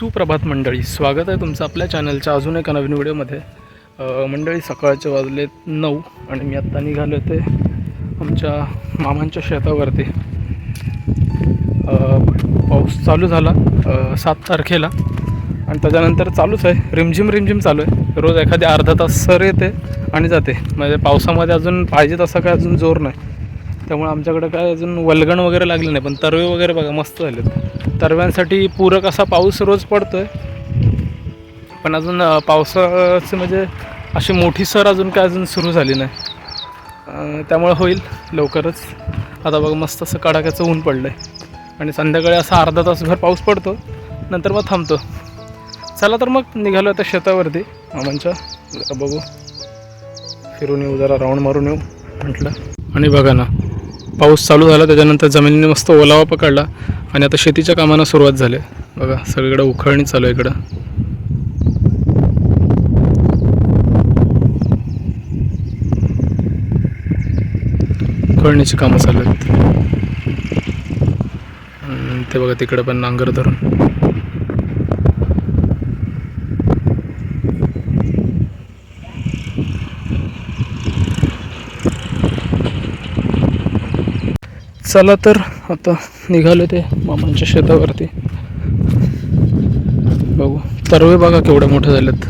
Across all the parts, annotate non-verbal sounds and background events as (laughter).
सुप्रभात मंडळी. स्वागत आहे तुमचं आपल्या चॅनलच्या अजून एका नवीन व्हिडिओमध्ये. मंडळी सकाळचे वाजले नऊ आणि मी आत्ता निघालो होते आमच्या मामांच्या शेतावरती. पाऊस चालू झाला सात तारखेला. आणि त्याच्यानंतर चालूच आहे. रिमझिम रिमझिम चालू आहे. रोज एखादी अर्धा तास सर येते आणि जाते. म्हणजे पावसामध्ये अजून पाहिजे तसा काय अजून जोर नाही. त्यामुळे आमच्याकडं काय अजून वलगण वगैरे लागले नाही पण तरवे वगैरे बघा मस्त झालेत. तरव्यांसाठी पूरक असा पाऊस रोज पडतो आहे पण अजून अं, पावसाचं म्हणजे अशी मोठी सर अजून काय अजून सुरू झाली नाही. त्यामुळं त्यामुळे होईल लवकरच. आता बघा मस्त असं कडाक्याचं ऊन पडलं आहे आणि संध्याकाळी असा अर्धा तासभर पाऊस पडतो. नंतर मग थांबतो. चला तर मग निघालो आता शेतावरती. मामांच्या बघू. फिरून येऊ जरा राऊंड मारून येऊ म्हटलं. आणि बघा ना पाऊस चालू झाला त्याच्यानंतर जमिनीने मस्त ओलावा पकडला आणि आता शेतीच्या कामांना सुरुवात झाली. बघा सगळीकडे उखळणी चालू आहे इकडं. उखळणीची कामं चालू आहेत. ते बघा तिकडे पण नांगर धरून. चला तर आता निघालो ते मामांच्या शेतावरती. बघू. तरवे बघा केवढ्या मोठ्या झालेत.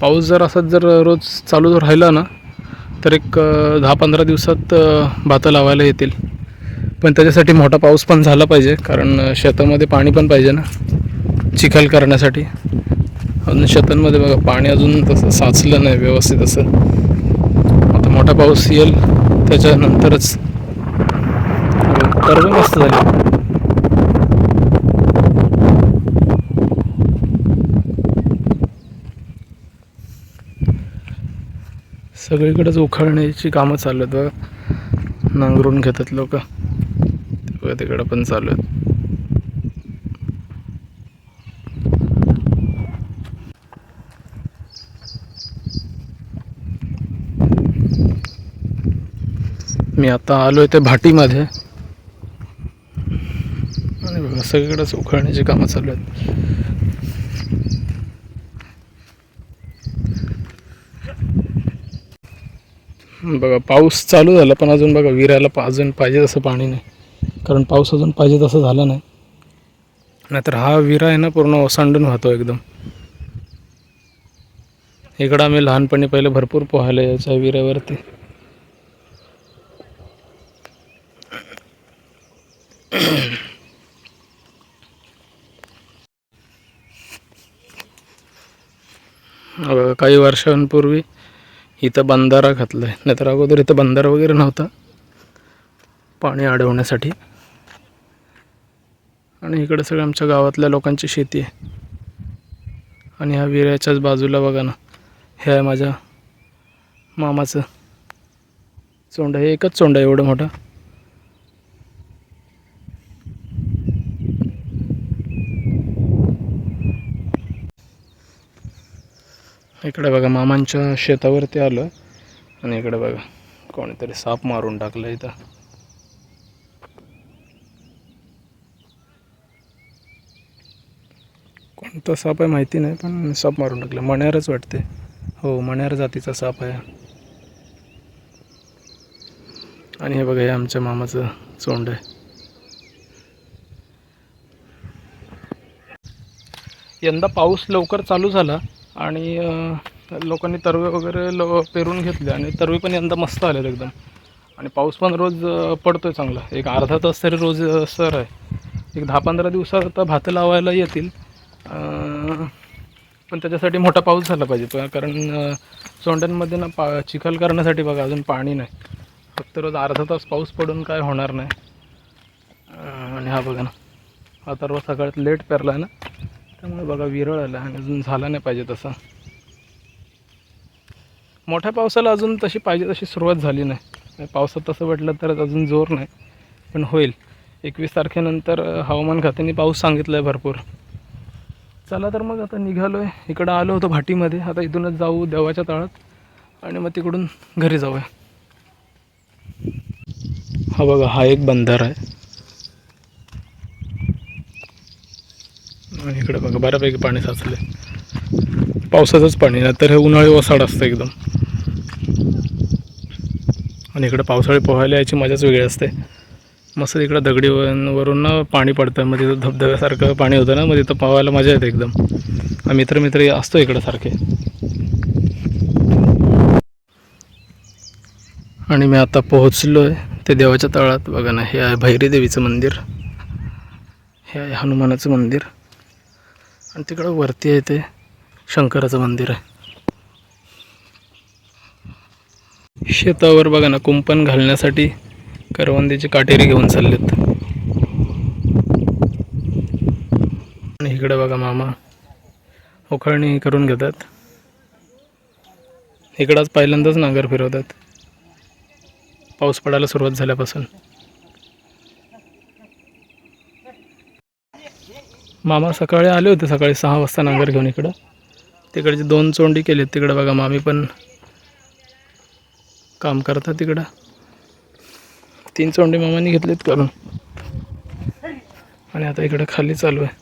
पाऊस जर असाच जर रोज चालू जर राहिला ना तर एक दहा पंधरा दिवसात भातं लावायला येतील. पण त्याच्यासाठी मोठा पाऊस पण झाला पाहिजे कारण शेतामध्ये पाणी पण पाहिजे ना चिखल करण्यासाठी. अजून शेतांमध्ये बघा पाणी अजून तसं साचलं नाही व्यवस्थित असं. आता मोठा पाऊस येईल. त्याच्यानंतरच कर्ज मस्त झाले. सगळीकडेच उखाळण्याची कामं चालू आहेत बघा. नांगरून घेतात लोक. तिकडं पण चालू आहेत. मी आता आलो आहे ते भाटीमध्ये. आणि बघा सगळीकडेच उखळण्याची कामं चालू आहेत. बघा पाऊस चालू झाला पण अजून बघा विरायला अजून पाहिजे तसं पाणी नाही. कारण पाऊस अजून पाहिजे तसं झाला नाही. नाहीतर हा विरा आहे ना पूर्ण ओसांडून वाहतो एकदम. इकडं आम्ही लहानपणी पहिले भरपूर पोहायला यायचं आहे विऱ्यावरती. (clears throat) काही वर्षांपूर्वी इथं बंधारा घातला आहे नाहीतर अगोदर इथं बंधारा वगैरे नव्हता. पाणी अडवण्यासाठी. आणि इकडे सगळं आमच्या गावातल्या लोकांची शेती आहे. आणि ह्या विऱ्याच्याच बाजूला बघा ना हे आहे माझ्या मामाचं. चोंड आहे एकच चोंड आहे एवढं मोठं. इकडे बघा मामांच्या शेतावरती आलो आणि इकडे बघा कोणीतरी साप मारून टाकलं इथं. कोणता साप आहे माहिती नाही पण साप मारून टाकलं मण्यारच वाटते हो मण्यार जातीचा साप आहे. आणि हे बघा हे आमच्या मामाचं चोंड आहे. यंदा पाऊस लवकर चालू झाला आणि लोकांनी तरवे वगैरे लो पेरून घेतले आणि तरवे पण यंदा मस्त आलेत एकदम. आणि पाऊस पण रोज पडतो आहे चांगला. एक अर्धा तास तरी रोज सर आहे. एक दहा पंधरा दिवसात आता भातं लावायला येतील. पण त्याच्यासाठी मोठा पाऊस झाला पाहिजे. कारण सोंड्यांमध्ये ना पा चिखल करण्यासाठी बघा अजून पाणी नाही. फक्त रोज अर्धा तास पाऊस पडून काय होणार नाही. आणि हा बघा ना. आता रोज सगळ्यात लेट पेरला आहे ना. त्यामुळे बघा विरळ आला. आणि अजून झाला नाही पाहिजे तसा. मोठ्या पावसाला अजून तशी पाहिजे तशी सुरुवात झाली नाही. पावसात तसं वाटलं तर अजून जोर नाही पण होईल. एकवीस तारखेनंतर हवामान खात्याने पाऊस सांगितलं आहे भरपूर. चला तर मग आता निघालो आहे इकडं आलो होतो भाटीमध्ये. आता इथूनच जाऊ देवाच्या तळात. आणि मग तिकडून घरी जाऊया. हा बघा हा एक बंधारा आहे. आणि इकडे बघा बऱ्यापैकी पाणी साचलं पावसाचंच पाणी नाही तर हे उन्हाळी ओसाड असतं एकदम. आणि इकडे पावसाळी पोहायला यायची मजाच वेगळी असते. मस्त इकडं दगडी वरून पाणी पडतं मग तिथं धबधब्यासारखं पाणी होतं ना मग तिथं पोहायला मजा येते एकदम. मित्र मित्र असतो इकडं सारखे. आणि मी आता पोहोचलो आहे ते देवाच्या तळात. बघा ना हे आहे भैरी देवीचं मंदिर. हे आहे हनुमानाचं मंदिर. आणि तिकडं वरती आहे ते शंकराचं मंदिर आहे. शेतावर बघा ना कुंपण घालण्यासाठी करवंदीची काटेरी घेऊन चाललेत. आणि इकडे बघा मामा उखळणी करून घेतात. इकडं आज पहिल्यांदाच नांगर फिरवतात. पाऊस पडायला सुरुवात झाल्यापासून. मामा सकाळी आले होते सकाळी सहा वाजता नांगर घेऊन इकडं. तिकडचे दोन चोंडी केले तिकडं बघा मामी पण काम करतात तिकडं. तीन चोंडी मामाने घेतलेत करून. आणि आता इकडं खाली चालू आहे.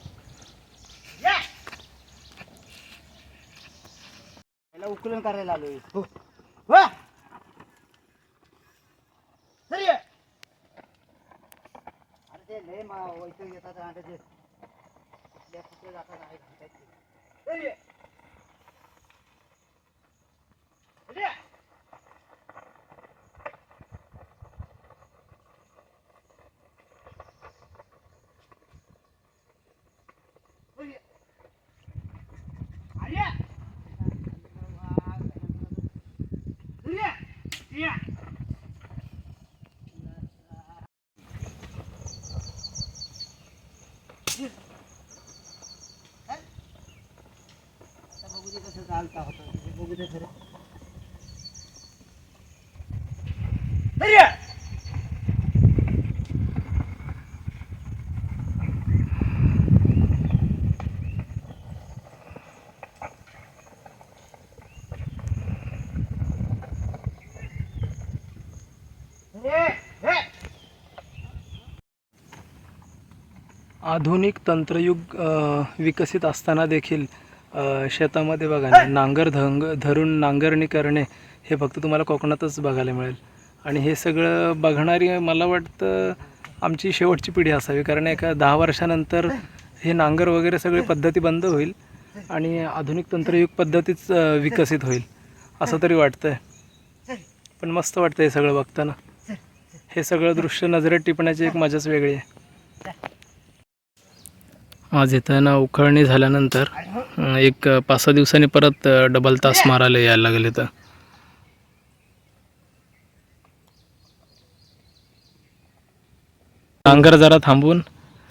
उकलन करायला आलोय. हो. अरे ते लय मा येतात आणि त्या कुठे जातात आहे आधुनिक तंत्रयुग विकसित असताना देखील शेतामध्ये बघा ना नांगर धंग धरून नांगरणी करणे हे फक्त तुम्हाला कोकणातच बघायला मिळेल. आणि हे सगळं बघणारी मला वाटतं आमची शेवटची पिढी असावी कारण एका दहा वर्षानंतर हे नांगर वगैरे सगळी पद्धती बंद होईल आणि आधुनिक तंत्रयुग पद्धतीच विकसित होईल असं तरी वाटतंय. पण मस्त वाटतं हे सगळं बघताना. हे सगळं दृश्य नजरेत टिपण्याची एक मजाच वेगळी आहे. आज इथं ना उखळणी झाल्यानंतर एक पाच सहा दिवसांनी परत डबल तास मारायला यायला लागले तर नांगर जरा थांबून.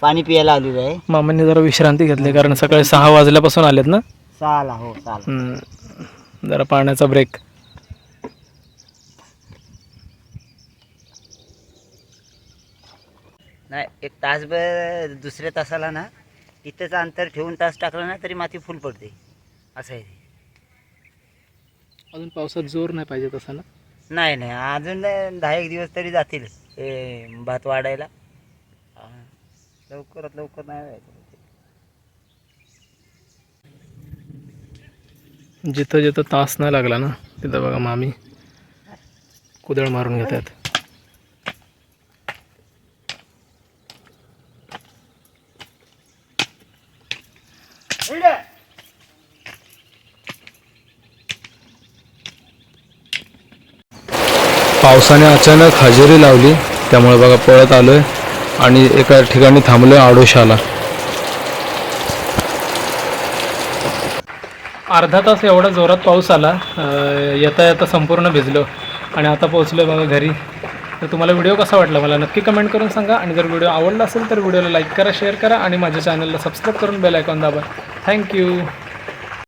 पाणी पियाला आलेलं आहे मामांनी जरा विश्रांती घेतली कारण सकाळी सहा वाजल्यापासून आलेत ना? सहाला हो सहाला. हम्म, जरा पाण्याचा ब्रेक नाही एक तासभर दुसऱ्या तासाला ना तिथंच अंतर ठेवून तास टाकलं ना तरी माती फुल पडते. असं आहे ते. अजून पावसात जोर नाही पाहिजे तसा ना? नाही नाही. अजून दहा एक दिवस तरी जातील हे भात वाढायला. हा. लवकरात लवकर नाही व्हायचं. जिथं जिथं तास नाही लागला ना तिथं बघा मामी कुदळ मारून घेतात. पावसाने अचानक हजेरी लावली. त्यामुळे बघा पळत आलोय आणि एका ठिकाणी थांबलोय आडोशाला. अर्धा तास एवढा जोरात पाऊस आला. येता येता संपूर्ण भिजलो. आणि आता पोहोचलो बघा घरी. तर तुम्हाला व्हिडिओ कसा वाटला मला नक्की कमेंट करून सांगा. आणि जर व्हिडिओ आवडला असेल तर व्हिडिओला लाईक करा शेअर करा आणि माझ्या चॅनलला सबस्क्राईब करून बेल आयकॉन दाबा. थँक्यू